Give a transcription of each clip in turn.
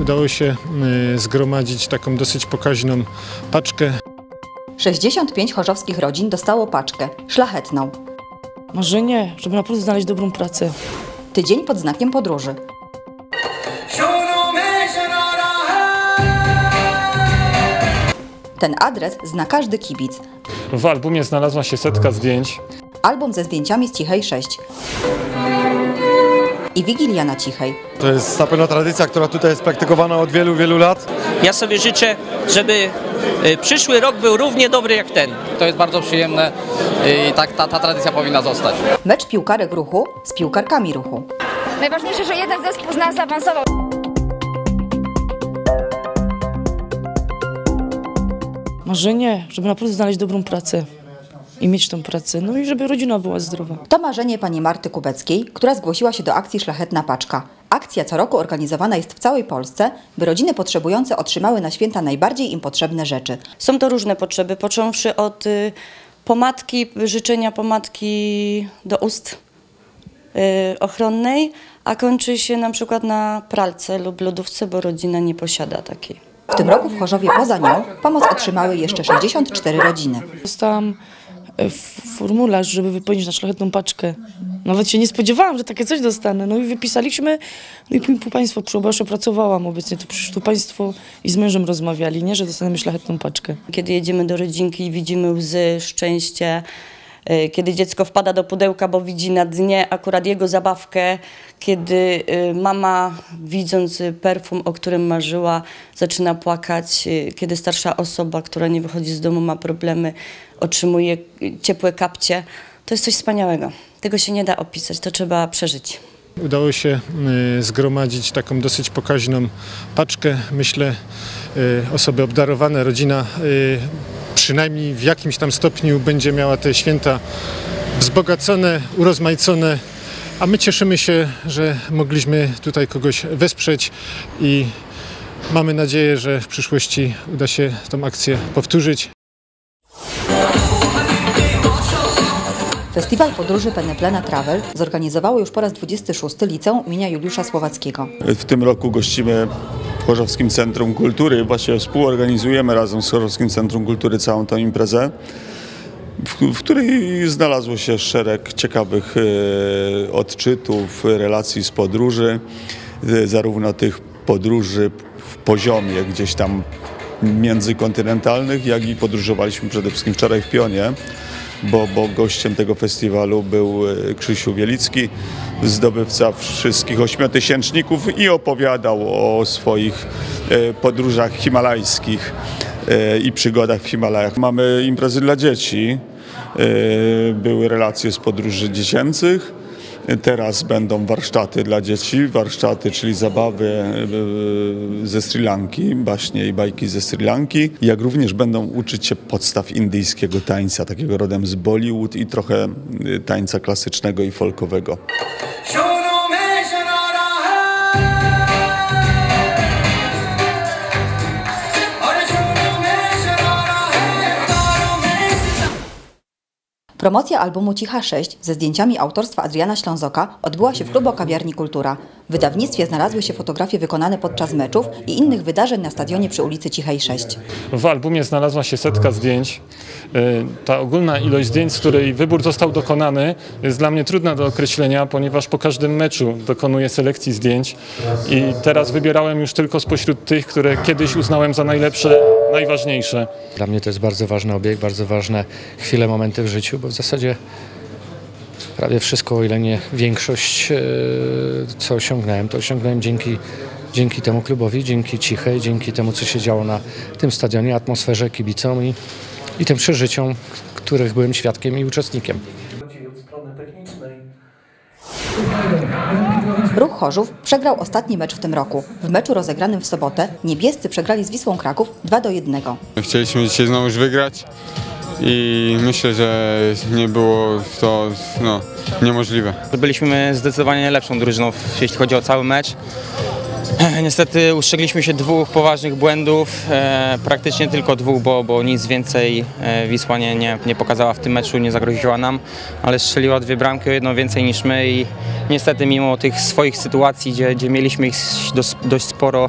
Udało się y, zgromadzić taką dosyć pokaźną paczkę 65 chorzowskich rodzin dostało paczkę szlachetną. Marzenie, żeby naprawdę znaleźć dobrą pracę. Tydzień pod znakiem podróży. Ten adres zna każdy kibic. W albumie znalazła się setka zdjęć. Album ze zdjęciami z Cichej 6. I Wigilia na Cichej. To jest ta pewna tradycja, która tutaj jest praktykowana od wielu, wielu lat. Ja sobie życzę, żeby y, przyszły rok był równie dobry jak ten. To jest bardzo przyjemne i tak ta, ta tradycja powinna zostać. Mecz piłkarek ruchu z piłkarkami ruchu. Najważniejsze, że jeden zespół z nas zaawansował. Marzenie, żeby naprawdę znaleźć dobrą pracę i mieć tą pracę. No i żeby rodzina była zdrowa. To marzenie pani Marty Kubeckiej, która zgłosiła się do akcji Szlachetna Paczka. Akcja co roku organizowana jest w całej Polsce, by rodziny potrzebujące otrzymały na święta najbardziej im potrzebne rzeczy. Są to różne potrzeby, począwszy od y, pomadki, życzenia pomadki do ust y, ochronnej, a kończy się na przykład na pralce lub lodówce, bo rodzina nie posiada takiej. W tym roku w Chorzowie poza nią pomoc otrzymały jeszcze 64 rodziny. Dostałam e, formularz, żeby wypełnić na szlachetną paczkę. Nawet się nie spodziewałam, że takie coś dostanę. No i wypisaliśmy, no i tu Państwo bo jeszcze pracowałam obecnie, to przyszło tu Państwo i z mężem rozmawiali, nie, że dostaniemy szlachetną paczkę. Kiedy jedziemy do rodzinki i widzimy łzy, szczęście, kiedy dziecko wpada do pudełka, bo widzi na dnie akurat jego zabawkę, kiedy y, mama, widząc perfum, o którym marzyła, zaczyna płakać, y, kiedy starsza osoba, która nie wychodzi z domu, ma problemy, otrzymuje ciepłe kapcie, to jest coś wspaniałego. Tego się nie da opisać, to trzeba przeżyć. Udało się zgromadzić taką dosyć pokaźną paczkę. Myślę, osoby obdarowane, rodzina przynajmniej w jakimś tam stopniu będzie miała te święta wzbogacone, urozmaicone. A my cieszymy się, że mogliśmy tutaj kogoś wesprzeć i mamy nadzieję, że w przyszłości uda się tą akcję powtórzyć. Festiwal Podróży Peneplena Travel zorganizowało już po raz 26 Liceum imienia Juliusza Słowackiego. W tym roku gościmy Chorzowskim Centrum Kultury. Właśnie współorganizujemy razem z Chorzowskim Centrum Kultury całą tę imprezę, w, w której znalazło się szereg ciekawych e, odczytów, relacji z podróży, e, zarówno tych podróży w poziomie gdzieś tam międzykontynentalnych, jak i podróżowaliśmy przede wszystkim wczoraj w Pionie bo, bo gościem tego festiwalu był e, Krzysiu Wielicki, zdobywca wszystkich ośmiotysięczników i opowiadał o swoich e, podróżach himalajskich e, i przygodach w Himalajach. Mamy imprezy dla dzieci, były relacje z podróży dziecięcych. Teraz będą warsztaty dla dzieci, warsztaty, czyli zabawy e, ze Sri Lanki, baśnie i bajki ze Sri Lanki, jak również będą uczyć się podstaw indyjskiego tańca, takiego rodem z Bollywood i trochę e, tańca klasycznego i folkowego. Promocja albumu Cicha 6 ze zdjęciami autorstwa Adriana Ślązoka odbyła się w klubu Kawiarni Kultura. W wydawnictwie znalazły się fotografie wykonane podczas meczów i innych wydarzeń na stadionie przy ulicy Cichej 6. W albumie znalazła się setka zdjęć. Y, Ta ogólna ilość zdjęć, z której wybór został dokonany, jest dla mnie trudna do określenia, ponieważ po każdym meczu dokonuję selekcji zdjęć i teraz wybierałem już tylko spośród tych, które kiedyś uznałem za najlepsze, najważniejsze. Dla mnie to jest bardzo ważny obieg, bardzo ważne chwile, momenty w życiu, bo w zasadzie prawie wszystko, o ile nie większość, e, co osiągnąłem, to osiągnąłem dzięki, dzięki temu klubowi, dzięki Cichej, dzięki temu, co się działo na tym stadionie, atmosferze, kibicom i, i tym przeżyciom, których byłem świadkiem i uczestnikiem. Ruch Chorzów przegrał ostatni mecz w tym roku. W meczu rozegranym w sobotę niebiescy przegrali z Wisłą Kraków 2 do 1. Chcieliśmy dzisiaj znowu już wygrać i myślę, że nie było to no, niemożliwe. Byliśmy zdecydowanie lepszą drużyną, jeśli chodzi o cały mecz. Niestety ustrzegliśmy się dwóch poważnych błędów, e, praktycznie tylko dwóch, bo, bo nic więcej e, Wisła nie, nie, nie pokazała w tym meczu, nie zagroziła nam, ale strzeliła dwie bramki, o jedną więcej niż my i niestety mimo tych swoich sytuacji, gdzie, gdzie mieliśmy ich dość, dość sporo,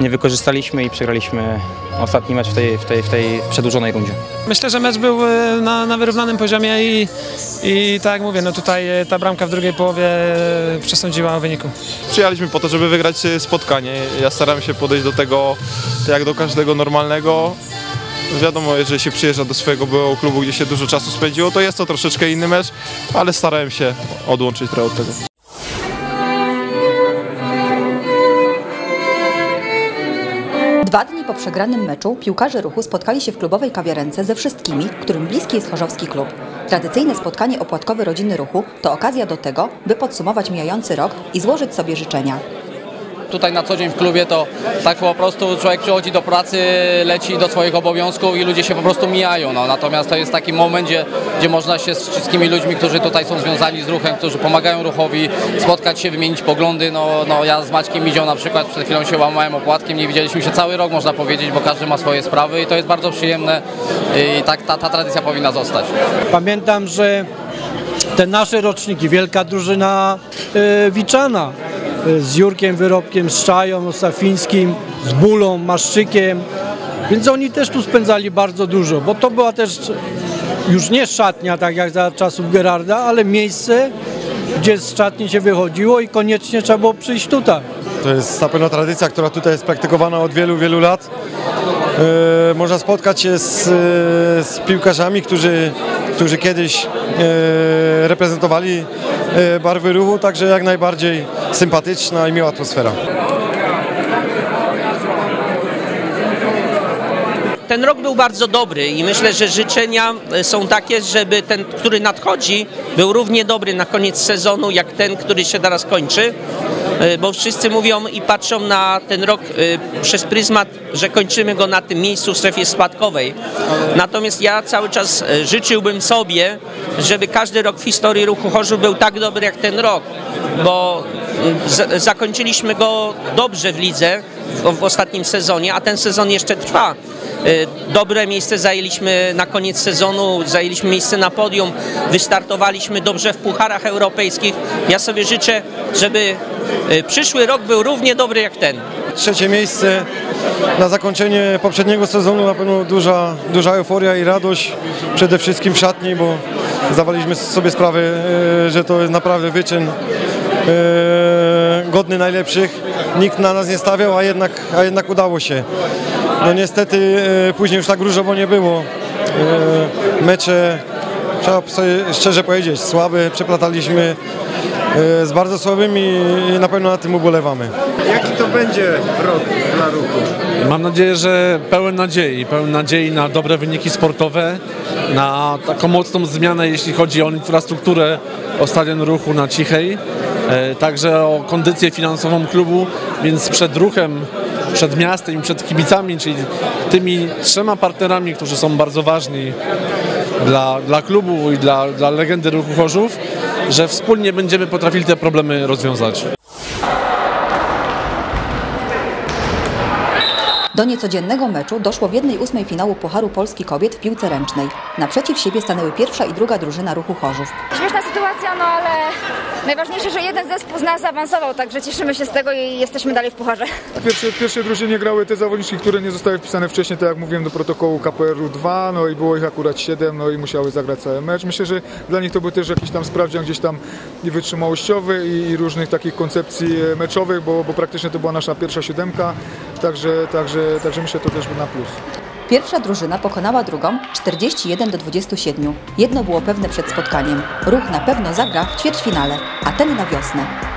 nie wykorzystaliśmy i przegraliśmy ostatni mecz w tej, w tej, w tej przedłużonej rundzie. Myślę, że mecz był e, na, na wyrównanym poziomie i, i tak jak mówię, no tutaj e, ta bramka w drugiej połowie przesądziła o wyniku. Przyjechaliśmy po to, żeby wygrać e, spotkanie. Ja staram się podejść do tego jak do każdego normalnego. Wiadomo, jeżeli się przyjeżdża do swojego byłego klubu, gdzie się dużo czasu spędziło, to jest to troszeczkę inny mecz, ale starałem się odłączyć trochę od tego. Dwa dni po przegranym meczu piłkarze ruchu spotkali się w klubowej kawiarence ze wszystkimi, którym bliski jest Chorzowski Klub. Tradycyjne spotkanie opłatkowe rodziny ruchu to okazja do tego, by podsumować mijający rok i złożyć sobie życzenia. Tutaj na co dzień w klubie to tak po prostu człowiek przychodzi do pracy, leci do swoich obowiązków i ludzie się po prostu mijają. No. Natomiast to jest taki moment, gdzie, gdzie można się z wszystkimi ludźmi, którzy tutaj są związani z ruchem, którzy pomagają ruchowi, spotkać się, wymienić poglądy. No, no ja z Maćkiem Midzią na przykład przed chwilą się łamałem opłatkiem, nie widzieliśmy się cały rok można powiedzieć, bo każdy ma swoje sprawy i to jest bardzo przyjemne i tak ta, ta tradycja powinna zostać. Pamiętam, że te nasze roczniki, wielka drużyna e, Wiczana z Jurkiem Wyrobkiem, z Czają, Ostafińskim, z Bulą, Maszczykiem, więc oni też tu spędzali bardzo dużo, bo to była też już nie szatnia, tak jak za czasów Gerarda, ale miejsce, gdzie z szatni się wychodziło i koniecznie trzeba było przyjść tutaj. To jest na pewno tradycja, która tutaj jest praktykowana od wielu, wielu lat. E, można spotkać się z, e, z piłkarzami, którzy, którzy kiedyś e, reprezentowali barwy ruchu, także jak najbardziej sympatyczna i miła atmosfera. Ten rok był bardzo dobry i myślę, że życzenia e, są takie, żeby ten, który nadchodzi, był równie dobry na koniec sezonu, jak ten, który się teraz kończy. E, Bo wszyscy mówią i patrzą na ten rok e, przez pryzmat, że kończymy go na tym miejscu w strefie spadkowej. Natomiast ja cały czas e, życzyłbym sobie, żeby każdy rok w historii ruchu Chorzów był tak dobry jak ten rok, bo zakończyliśmy go dobrze w lidze w, ostatnim sezonie, a ten sezon jeszcze trwa. Dobre miejsce zajęliśmy na koniec sezonu, zajęliśmy miejsce na podium, wystartowaliśmy dobrze w pucharach europejskich. Ja sobie życzę, żeby przyszły rok był równie dobry jak ten. Trzecie miejsce na zakończenie poprzedniego sezonu na pewno duża, duża euforia i radość przede wszystkim w szatni, bo zdawaliśmy sobie sprawę, e, że to jest naprawdę wyczyn e, godny najlepszych. Nikt na nas nie stawiał, a jednak, a jednak udało się. No niestety później już tak różowo nie było. Mecze, trzeba sobie szczerze powiedzieć, słabe, przeplataliśmy z bardzo słabymi i na pewno na tym ubolewamy. Jaki to będzie rok dla ruchu? Mam nadzieję, że pełen nadziei, pełen nadziei na dobre wyniki sportowe, na taką mocną zmianę, jeśli chodzi o infrastrukturę, o stadion ruchu na Cichej, e, także o kondycję finansową klubu, więc przed ruchem, przed miastem i przed kibicami, czyli tymi trzema partnerami, którzy są bardzo ważni dla, dla klubu i dla, dla legendy ruchu Chorzów, że wspólnie będziemy potrafili te problemy rozwiązać. Do niecodziennego meczu doszło w jednej ósmej finału Pucharu Polski Kobiet w piłce ręcznej. Naprzeciw siebie stanęły pierwsza i druga drużyna ruchu Chorzów. Śmieszna sytuacja, no ale najważniejsze, że jeden zespół z nas zaawansował, także cieszymy się z tego i jesteśmy dalej w pucharze. W pierwszej drużynie grały te zawodniczki, które nie zostały wpisane wcześniej, tak jak mówiłem, do protokołu KPR-u 2, no i było ich akurat 7, no i musiały zagrać cały mecz. Myślę, że dla nich to był też jakiś tam sprawdzian gdzieś tam i wytrzymałościowy i, i różnych takich koncepcji e, meczowych, bo, bo praktycznie to była nasza pierwsza siódemka, także, także, także myślę, że to też był na plus. Pierwsza drużyna pokonała drugą 41 do 27. Jedno było pewne przed spotkaniem. Ruch na pewno zagra w ćwierćfinale, a ten na wiosnę.